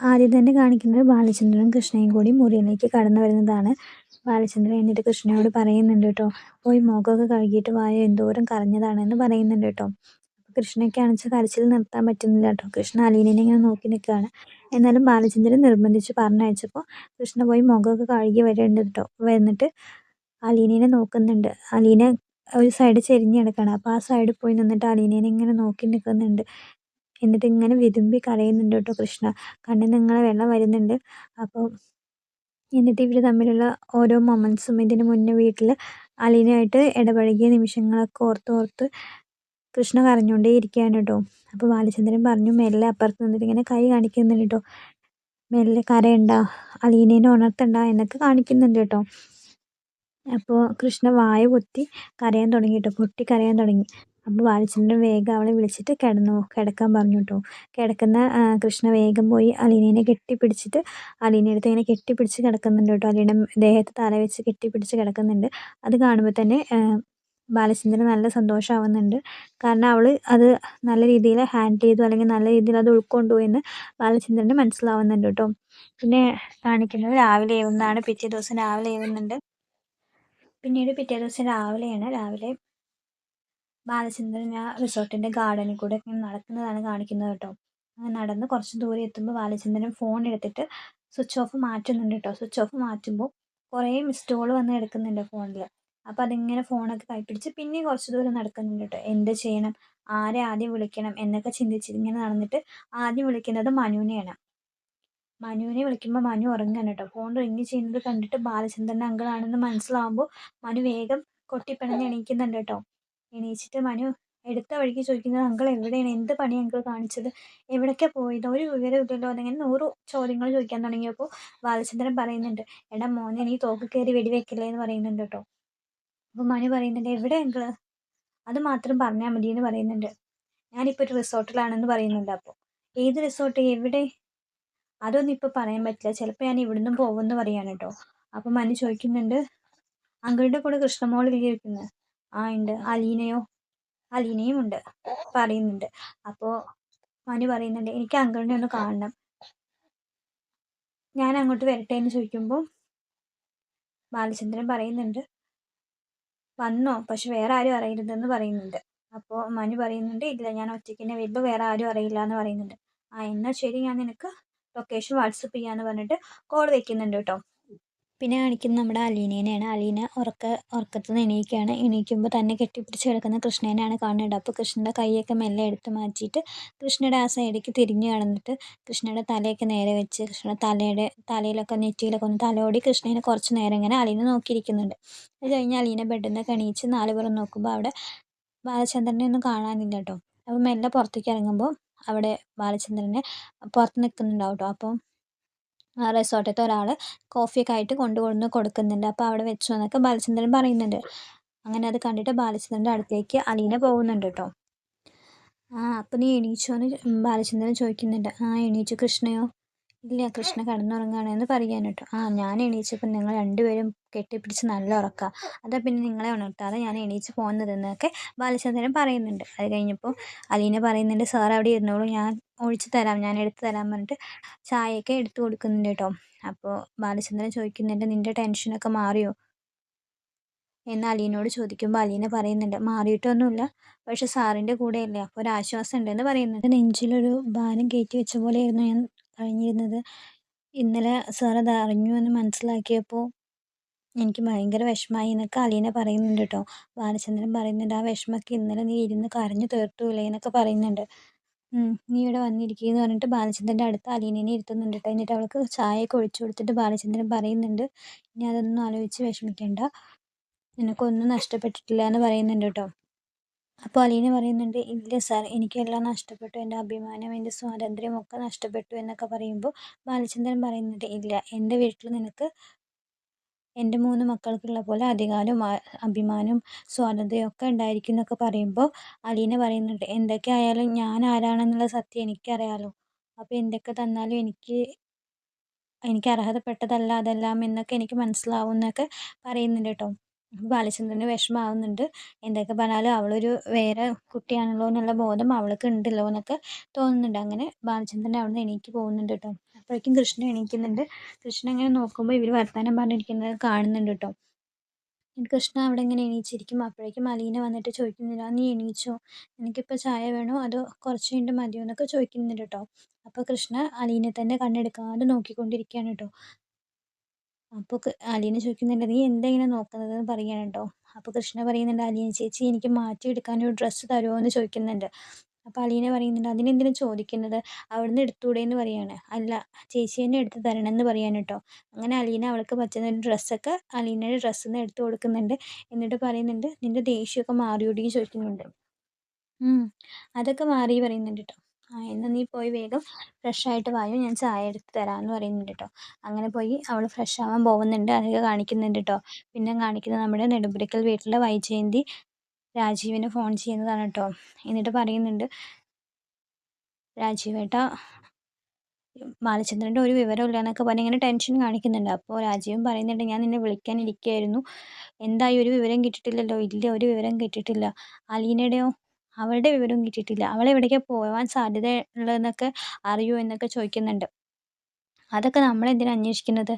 ആദ്യം തന്നെ കാണിക്കുന്നത് ബാലചന്ദ്രനും കൃഷ്ണയും കൂടി മുറിയിലേക്ക് കടന്നു വരുന്നതാണ്. ബാലചന്ദ്രൻ എന്നിട്ട് കൃഷ്ണയോട് പറയുന്നുണ്ട് കേട്ടോ പോയി മുഖമൊക്കെ കഴുകിയിട്ട് വായോ എന്തോരം കരഞ്ഞതാണെന്ന് പറയുന്നുണ്ട് കേട്ടോ. കൃഷ്ണയ്ക്കാണെന്ന് വെച്ചാൽ കരച്ചിൽ നിർത്താൻ പറ്റുന്നില്ല കേട്ടോ. കൃഷ്ണ അലീനെ ഇങ്ങനെ നോക്കി നിൽക്കുകയാണ് എന്നാലും ബാലചന്ദ്രൻ നിർബന്ധിച്ച് പറഞ്ഞയച്ചപ്പോൾ കൃഷ്ണ പോയി മുഖമൊക്കെ കഴുകി വരേണ്ടത് കേട്ടോ. വന്നിട്ട് അലീനയെ നോക്കുന്നുണ്ട്. അലീന ഒരു സൈഡ് ചെരിഞ്ഞ് കിടക്കുകയാണ് അപ്പോൾ ആ സൈഡിൽ പോയി നിന്നിട്ട് അലീനയെ ഇങ്ങനെ നോക്കി നിൽക്കുന്നുണ്ട് എന്നിട്ട് ഇങ്ങനെ വിതുമ്പി കരയുന്നുണ്ട് കേട്ടോ കൃഷ്ണ. കണ്ണിൽ നിന്ന് വെള്ളം വരുന്നുണ്ട്. അപ്പോൾ എന്നിട്ട് ഇവർ തമ്മിലുള്ള ഓരോ മൊമെൻസും ഇതിന് മുന്നേ വീട്ടിൽ അലീനയായിട്ട് ഇടപഴകിയ നിമിഷങ്ങളൊക്കെ ഓർത്ത് ഓർത്ത് കൃഷ്ണ കരഞ്ഞുകൊണ്ടേ ഇരിക്കുകയാണ് കേട്ടോ. അപ്പോൾ ബാലചന്ദ്രൻ പറഞ്ഞു മെല്ലെ അപ്പുറത്ത് നിന്നിട്ട് ഇങ്ങനെ കൈ കാണിക്കുന്നുണ്ട് കേട്ടോ. മെല്ലെ കരയണ്ട അലീനേനെ ഉണർത്തണ്ട എന്നൊക്കെ കാണിക്കുന്നുണ്ട് കേട്ടോ. അപ്പോൾ കൃഷ്ണ വായ പൊത്തി കരയാൻ തുടങ്ങി കേട്ടോ. പൊട്ടി കരയാൻ തുടങ്ങി. അപ്പോൾ ബാലചന്ദ്രൻ വേഗം അവളെ വിളിച്ചിട്ട് കിടന്നു കിടക്കാൻ പറഞ്ഞു കേട്ടോ കിടക്കുന്ന കൃഷ്ണ വേഗം പോയി അലീനേനെ കെട്ടിപ്പിടിച്ചിട്ട് അലീനെ അടുത്ത് ഇങ്ങനെ കെട്ടിപ്പിടിച്ച് കിടക്കുന്നുണ്ട് കേട്ടോ അലീനെ ദേഹത്ത് തല വെച്ച് കെട്ടിപ്പിടിച്ച് കിടക്കുന്നുണ്ട്. അത് കാണുമ്പോൾ തന്നെ ബാലചന്ദ്രൻ നല്ല സന്തോഷമാവുന്നുണ്ട് കാരണം അവൾ അത് നല്ല രീതിയിൽ ഹാൻഡിൽ ചെയ്തു അല്ലെങ്കിൽ നല്ല രീതിയിൽ അത് ഉൾക്കൊണ്ടു എന്ന് ബാലചന്ദ്രന് മനസ്സിലാവുന്നുണ്ട് കേട്ടോ പിന്നെ കാണിക്കുന്നത് രാവിലെ ആവുന്നതാണ് പിറ്റേ ദിവസം രാവിലെ ആവുന്നുണ്ട് പിന്നീട് പിറ്റേ ദിവസം രാവിലെയാണ് രാവിലെ ബാലചന്ദ്രൻ ആ റിസോർട്ടിന്റെ ഗാർഡനിൽ കൂടെ നടക്കുന്നതാണ് കാണിക്കുന്നത് കേട്ടോ. അങ്ങനെ നടന്ന് കുറച്ച് ദൂരെ എത്തുമ്പോൾ ബാലചന്ദ്രൻ ഫോൺ എടുത്തിട്ട് സ്വിച്ച് ഓഫ് മാറ്റുന്നുണ്ട് കേട്ടോ. സ്വിച്ച് ഓഫ് മാറ്റുമ്പോൾ കുറേ മിസ്ഡ് കോൾ വന്ന് എടുക്കുന്നുണ്ട് ഫോണിൽ അപ്പോൾ അതിങ്ങനെ ഫോണൊക്കെ കൈപ്പിടിച്ച് പിന്നെയും കുറച്ച് ദൂരം നടക്കുന്നുണ്ട് കേട്ടോ. എന്ത് ചെയ്യണം? ആരെ ആദ്യം വിളിക്കണം? എന്നൊക്കെ ചിന്തിച്ച് ഇങ്ങനെ നടന്നിട്ട് ആദ്യം വിളിക്കുന്നത് മനുവിനെയാണ്. മനുവിനെ വിളിക്കുമ്പോൾ മനു ഉറങ്ങുകയാണ് കേട്ടോ. ഫോൺ റിങ് ചെയ്യുന്നത് കണ്ടിട്ട് ബാലചന്ദ്രന്റെ അങ്കിളാണെന്ന് മനസ്സിലാവുമ്പോൾ മനു വേഗം കൊട്ടിപ്പിണഞ്ഞ് എണീക്കുന്നുണ്ട് കേട്ടോ. എണീച്ചിട്ട് മനു എടുത്ത വഴിക്ക് ചോദിക്കുന്നത് അങ്കിൾ എവിടെയാണ്? എന്ത് പണി അങ്കിൾ കാണിച്ചത്? എവിടേക്കാണ് പോയത്? ഒരു വിവരം ഇല്ലല്ലോ. എന്നിങ്ങനെ നൂറ് ചോദ്യങ്ങൾ ചോദിക്കാൻ തുടങ്ങിയപ്പോൾ ബാലചന്ദ്രൻ പറയുന്നുണ്ട് എടാ മോനെ നീ തോക്ക് കയറി വെടിവെക്കില്ലേ? എന്ന് പറയുന്നുണ്ട് കേട്ടോ. അപ്പോൾ മനു പറയുന്നുണ്ട് എവിടെ അങ്കിൾ? അത് മാത്രം പറഞ്ഞാൽ മതി എന്ന് പറയുന്നുണ്ട്. ഞാനിപ്പോൾ ഒരു റിസോർട്ടിലാണെന്ന് പറയുന്നുണ്ട് അപ്പോൾ ഏത് റിസോർട്ട്? എവിടെ? അതൊന്നും ഇപ്പോൾ പറയാൻ പറ്റില്ല. ചിലപ്പോൾ ഞാൻ ഇവിടുന്ന് പോകുമെന്ന് പറയാണ് കേട്ടോ. അപ്പോൾ മനു ചോദിക്കുന്നുണ്ട് അങ്കിളുടെ കൂടെ കൃഷ്ണമോൾ ഇരിക്കുന്നത് ആ ഉണ്ട്. അലീനയോ? അലീനയും ഉണ്ട് പറയുന്നുണ്ട്. അപ്പോ മനു പറയുന്നുണ്ട് എനിക്ക് അങ്കിളിനെ ഒന്ന് കാണണം. ഞാൻ അങ്ങോട്ട് വരട്ടെ എന്ന് ചോദിക്കുമ്പോൾ ബാലചന്ദ്രൻ പറയുന്നുണ്ട് വന്നോ പക്ഷെ വേറെ ആരും അറിയരുതെന്ന് പറയുന്നുണ്ട്. അപ്പോൾ മനു പറയുന്നുണ്ട് ഇല്ല ഞാൻ ഒറ്റയ്ക്ക് തന്നെ വരുമ്പോൾ വേറെ ആരും അറിയില്ല എന്ന് പറയുന്നുണ്ട്. ആ എന്നാൽ ശരി ഞാൻ നിനക്ക് ലൊക്കേഷൻ വാട്സപ്പ് ചെയ്യാന്ന് പറഞ്ഞിട്ട് കോൾ വെക്കുന്നുണ്ട് കേട്ടോ പിന്നെ കാണിക്കുന്നത് നമ്മുടെ അലീനേനെയാണ്. അലീന ഉറക്ക ഉറക്കത്തിൽ നിന്ന് എണീക്കുകയാണ് എണീക്കുമ്പോൾ തന്നെ കെട്ടിപ്പിടിച്ച് കിടക്കുന്ന കൃഷ്ണേനെയാണ് കാണേണ്ടത്. അപ്പോൾ കൃഷ്ണന്റെ കൈയൊക്കെ മെല്ലെ എടുത്ത് മാറ്റിയിട്ട് കൃഷ്ണയുടെ ആ സൈഡിലേക്ക് തിരിഞ്ഞു കിടന്നിട്ട് കൃഷ്ണയുടെ തലയൊക്കെ നേരെ വെച്ച് കൃഷ്ണയുടെ തലയുടെ തലയിലൊക്കെ നെറ്റിയിലൊക്കെ ഒന്ന് തലോടി കൃഷ്ണേനെ കുറച്ച് നേരം ഇങ്ങനെ അലീന നോക്കിയിരിക്കുന്നുണ്ട്. അത് കഴിഞ്ഞ് അലീന ബെഡിൽ നിന്ന് എണീച്ച് നാല് പുറം നോക്കുമ്പോൾ അവിടെ ബാലചന്ദ്രനെ ഒന്നും കാണാനില്ല കേട്ടോ അപ്പോൾ മെല്ലെ പുറത്തേക്ക് ഇറങ്ങുമ്പോൾ അവിടെ ബാലചന്ദ്രനെ പുറത്ത് നിൽക്കുന്നുണ്ടാവും കേട്ടോ അപ്പം റിസോർട്ടിലത്തെ ഒരാൾ കോഫിയൊക്കെ ആയിട്ട് കൊണ്ടുവന്ന് കൊടുക്കുന്നുണ്ട്. അപ്പോൾ അവിടെ വെച്ചു എന്നൊക്കെ ബാലചന്ദ്രൻ പറയുന്നുണ്ട്. അങ്ങനെ അത് കണ്ടിട്ട് ബാലചന്ദ്രന്റെ അടുത്തേക്ക് അലീന പോകുന്നുണ്ട് കേട്ടോ ആ അപ്പം നീ എണീച്ചോ എന്ന് ബാലചന്ദ്രൻ ചോദിക്കുന്നുണ്ട്. ആ എണീച്ചു കൃഷ്ണയോ? ഇല്ല കൃഷ്ണ കടന്നുറങ്ങുകയാണ് എന്ന് പറയാൻ കേട്ടോ ആ ഞാൻ എണീച്ചപ്പോൾ നിങ്ങൾ രണ്ടുപേരും കെട്ടിപ്പിടിച്ച് നല്ല ഉറക്കുക അതാ പിന്നെ നിങ്ങളെ ഉണർത്താതെ ഞാൻ എണീച്ച് പോകുന്നതെന്നൊക്കെ ബാലചന്ദ്രൻ പറയുന്നുണ്ട്. അത് കഴിഞ്ഞപ്പോൾ അലീന പറയുന്നുണ്ട് സാർ അവിടെ ഇരുന്നോളൂ ഞാൻ ഒഴിച്ച് തരാം ഞാൻ എടുത്ത് തരാമെന്ന് പറഞ്ഞിട്ട് ചായയൊക്കെ എടുത്തു കൊടുക്കുന്നുണ്ട് കേട്ടോ. അപ്പോൾ ബാലചന്ദ്രൻ ചോദിക്കുന്നുണ്ട് നിന്റെ ടെൻഷനൊക്കെ മാറിയോ? എന്ന് അലീനോട് ചോദിക്കുമ്പോൾ അലീന പറയുന്നുണ്ട് മാറിയിട്ടൊന്നുമില്ല പക്ഷെ സാറിന്റെ കൂടെയല്ലേ അപ്പോൾ ഒരു ആശ്വാസം ഉണ്ടെന്ന് പറയുന്നുണ്ട്. നെഞ്ചിലൊരു ഭാരം കയറ്റി വെച്ച പോലെയായിരുന്നു ഞാൻ കഴിഞ്ഞിരുന്നത്. ഇന്നലെ സാർ അത് അറിഞ്ഞു എന്ന് മനസ്സിലാക്കിയപ്പോൾ എനിക്ക് ഭയങ്കര വിഷമമായി എന്നൊക്കെ അലീന പറയുന്നുണ്ട് കേട്ടോ. ബാലചന്ദ്രൻ പറയുന്നുണ്ട് ആ വിഷമമൊക്കെ ഇന്നലെ നീ ഇരുന്ന് കരഞ്ഞു തീർത്തൂലേ എന്നൊക്കെ പറയുന്നുണ്ട്. നീ ഇവിടെ വന്നിരിക്കുക എന്ന് പറഞ്ഞിട്ട് ബാലചന്ദ്രന്റെ അടുത്ത് അലീനേനെ ഇരുത്തുന്നുണ്ട് കേട്ടോ എന്നിട്ട് അവൾക്ക് ചായയൊക്കെ ഒഴിച്ചു കൊടുത്തിട്ട് ബാലചന്ദ്രൻ പറയുന്നുണ്ട് ഇനി അതൊന്നും ആലോചിച്ച് വിഷമിക്കേണ്ട. നിനക്കൊന്നും നഷ്ടപ്പെട്ടിട്ടില്ല എന്ന് പറയുന്നുണ്ട് കേട്ടോ അപ്പോൾ അലീന പറയുന്നുണ്ട് ഇല്ല സാർ എനിക്കെല്ലാം നഷ്ടപ്പെട്ടു. എന്റെ അഭിമാനം എന്റെ സ്വാതന്ത്ര്യം ഒക്കെ നഷ്ടപ്പെട്ടു എന്നൊക്കെ പറയുമ്പോൾ ബാലചന്ദ്രൻ പറയുന്നുണ്ട് ഇല്ല എന്റെ വീട്ടിൽ നിനക്ക് എന്റെ മൂന്ന് മക്കൾക്കുള്ള പോലെ അധികാരവും അഭിമാനവും സ്വാതന്ത്ര്യവും ഒക്കെ ഉണ്ടായിരിക്കും എന്നൊക്കെ പറയുമ്പോൾ അലീന പറയുന്നുണ്ട് എന്തൊക്കെ ആയാലും ഞാൻ ആരാണെന്നുള്ള സത്യം എനിക്കറിയാമല്ലോ അപ്പോൾ എന്തൊക്കെ തന്നാലും എനിക്ക് എനിക്ക് അർഹതപ്പെട്ടതല്ല അതെല്ലാം എന്നൊക്കെ എനിക്ക് മനസ്സിലാവും എന്നൊക്കെ പറയുന്നുണ്ട് കേട്ടോ. ബാലചന്ദ്രന് വിഷമാവുന്നുണ്ട് എന്തൊക്കെ പറഞ്ഞാലും അവളൊരു വേറെ കുട്ടിയാണല്ലോ എന്നുള്ള ബോധം അവൾക്ക് ഉണ്ടല്ലോ എന്നൊക്കെ തോന്നുന്നുണ്ട്. അങ്ങനെ ബാലചന്ദ്രൻ അവിടെ നിന്ന് എണീറ്റ് പോകുന്നുണ്ട് കേട്ടോ. അപ്പോഴേക്കും കൃഷ്ണൻ എണീക്കുന്നുണ്ട്. കൃഷ്ണൻ അങ്ങനെ നോക്കുമ്പോൾ ഇവർ വർത്തമാനം പറഞ്ഞിരിക്കുന്നത് കാണുന്നുണ്ട് കേട്ടോ. കൃഷ്ണ അവിടെ ഇങ്ങനെ എണീച്ചിരിക്കും. അപ്പോഴേക്കും അലീന വന്നിട്ട് ചോദിക്കുന്നില്ല നീ എണീച്ചോ? എനിക്കിപ്പോൾ ചായ വേണോ? അതോ കുറച്ച് കഴിഞ്ഞിട്ട് മതിയോ? എന്നൊക്കെ ചോദിക്കുന്നുണ്ട് കേട്ടോ. അപ്പോൾ കൃഷ്ണ അലീനെ തന്നെ കണ്ണെടുക്കാതെ നോക്കിക്കൊണ്ടിരിക്കുകയാണ് കേട്ടോ. അപ്പോൾ അലീന ചോദിക്കുന്നുണ്ട് നീ എന്താ ഇങ്ങനെ നോക്കുന്നത് എന്ന് പറയുകയാണ് കേട്ടോ അപ്പോൾ കൃഷ്ണ പറയുന്നുണ്ട് അലീന ചേച്ചി എനിക്ക് മാറ്റി എടുക്കാൻ ഒരു ഡ്രസ്സ് തരുമോ എന്ന് ചോദിക്കുന്നുണ്ട്. അപ്പോൾ അലീന പറയുന്നുണ്ട് അതിനെന്തിനാ ചോദിക്കുന്നത്? അവിടുന്ന് എടുത്തൂടെ എന്ന് പറയാണ്. അല്ല ചേച്ചി തന്നെ എടുത്ത് തരണം എന്ന് പറയാൻ കേട്ടോ അങ്ങനെ അലീന അവൾക്ക് പറ്റുന്ന ഒരു ഡ്രസ്സൊക്കെ അലീനയുടെ ഡ്രസ്സ് നിന്ന് എടുത്ത് കൊടുക്കുന്നുണ്ട്. എന്നിട്ട് പറയുന്നുണ്ട് നിന്റെ ദേഷ്യമൊക്കെ മാറിയോടി? ചോദിക്കുന്നുണ്ട്. അതൊക്കെ മാറി പറയുന്നുണ്ട് കേട്ടോ ആ എന്നാൽ നീ പോയി വേഗം ഫ്രഷ് ആയിട്ട് വായോ ഞാൻ ചായ എടുത്ത് തരാമെന്ന് പറയുന്നുണ്ട് കേട്ടോ അങ്ങനെ പോയി അവൾ ഫ്രഷ് ആവാൻ പോകുന്നുണ്ട് അതൊക്കെ കാണിക്കുന്നുണ്ട് കേട്ടോ പിന്നെ കാണിക്കുന്നത് നമ്മുടെ നെടുമ്പുരക്കൽ വീട്ടിലെ വൈജയന്തി രാജീവിനെ ഫോൺ ചെയ്യുന്നതാണ് കേട്ടോ എന്നിട്ട് പറയുന്നുണ്ട് രാജീവേട്ടാ ബാലചന്ദ്രന്റെ ഒരു വിവരമില്ല എന്നൊക്കെ പറഞ്ഞ് ഇങ്ങനെ ടെൻഷൻ കാണിക്കുന്നുണ്ട്. അപ്പോൾ രാജീവും പറയുന്നുണ്ട് ഞാൻ നിന്നെ വിളിക്കാനിരിക്കുകയായിരുന്നു എന്തായി? ഒരു വിവരം കിട്ടിയിട്ടില്ലല്ലോ. ഇല്ല ഒരു വിവരം കിട്ടിയിട്ടില്ല. അലീനയുടെയോ അവളുടെ വിവരവും കിട്ടിയിട്ടില്ല. അവൾ എവിടേക്കാണ് പോവാൻ സാധ്യത ഉള്ളതെന്നൊക്കെ അറിയുമോ എന്നൊക്കെ ചോദിക്കുന്നുണ്ട്. അതൊക്കെ നമ്മൾ നമ്മളെന്തിനാ അന്വേഷിക്കുന്നത്?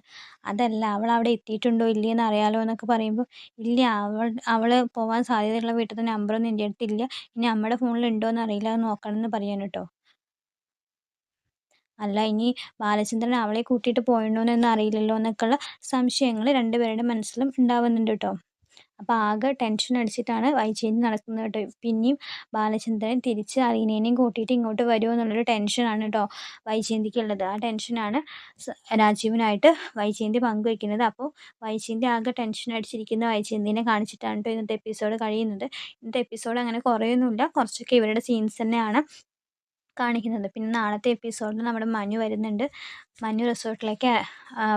അതല്ല അവൾ അവിടെ എത്തിയിട്ടുണ്ടോ ഇല്ലയെന്ന് അറിയാലോ എന്നൊക്കെ പറയുമ്പോൾ ഇല്ല അവൾ അവൾ പോവാൻ സാധ്യതയുള്ള വീട്ടിലത്തെ നമ്പറൊന്നും എന്റെ അടുത്തില്ല. ഇനി നമ്മുടെ ഫോണിൽ ഉണ്ടോ എന്ന് അറിയില്ല നോക്കണം എന്ന് പറയാൻ കേട്ടോ. അല്ല ഇനി ബാലചന്ദ്രൻ അവളെ കൂട്ടിയിട്ട് പോയിട്ടുണ്ടോയെന്ന് അറിയില്ലല്ലോ എന്നൊക്കെയുള്ള സംശയങ്ങൾ രണ്ടുപേരുടെ മനസ്സിലും ഉണ്ടാവുന്നുണ്ട് കേട്ടോ. അപ്പോൾ ആകെ ടെൻഷൻ അടിച്ചിട്ടാണ് വൈജയന്തി നടക്കുന്നത് കേട്ടോ. പിന്നെയും ബാലചന്ദ്രൻ തിരിച്ച് അലീനേനെയും കൂട്ടിയിട്ട് ഇങ്ങോട്ട് വരുമോ എന്നുള്ളൊരു ടെൻഷനാണ് കേട്ടോ വൈജയന്തിക്കുള്ളത്. ആ ടെൻഷനാണ് രാജീവിനായിട്ട് വൈജയന്തി പങ്കുവയ്ക്കുന്നത് അപ്പോൾ വൈജയന്തി ആകെ ടെൻഷൻ അടിച്ചിരിക്കുന്ന വൈജയന്തിനെ കാണിച്ചിട്ടാണ് കേട്ടോ ഇന്നത്തെ എപ്പിസോഡ് കഴിയുന്നത്. ഇന്നത്തെ എപ്പിസോഡ് അങ്ങനെ കുറേയൊന്നുമില്ല. കുറച്ചൊക്കെ ഇവരുടെ സീൻസ് തന്നെയാണ്. കാണിക്കുന്നത് പിന്നെ നാളത്തെ എപ്പിസോഡിൽ നമ്മുടെ മനു വരുന്നുണ്ട്. മനു റിസോർട്ടിലേക്ക്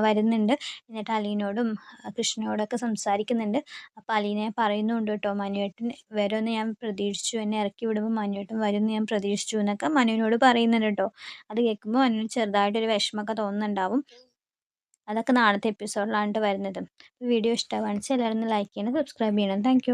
വരുന്നുണ്ട്. എന്നിട്ട് അലീനോടും കൃഷ്ണനോടൊക്കെ സംസാരിക്കുന്നുണ്ട്. അപ്പോൾ അലീനെ പറയുന്നുണ്ട് കേട്ടോ മനുവേട്ടൻ വരുമെന്ന് ഞാൻ പ്രതീക്ഷിച്ചു. എന്നെ ഇറക്കി വിടുമ്പോൾ മനുവേട്ടൻ വരുമെന്ന് ഞാൻ പ്രതീക്ഷിച്ചു എന്നൊക്കെ മനുവിനോട് പറയുന്നുണ്ട് കേട്ടോ അത് കേൾക്കുമ്പോൾ മനുവിന് ചെറുതായിട്ടൊരു വിഷമമൊക്കെ തോന്നുന്നുണ്ടാവും. അതൊക്കെ നാളത്തെ എപ്പിസോഡിലാണ് വരുന്നത്. വീഡിയോ ഇഷ്ടമാണെന്ന് എല്ലാവരും ലൈക്ക് ചെയ്യണം സബ്സ്ക്രൈബ് ചെയ്യണം. താങ്ക്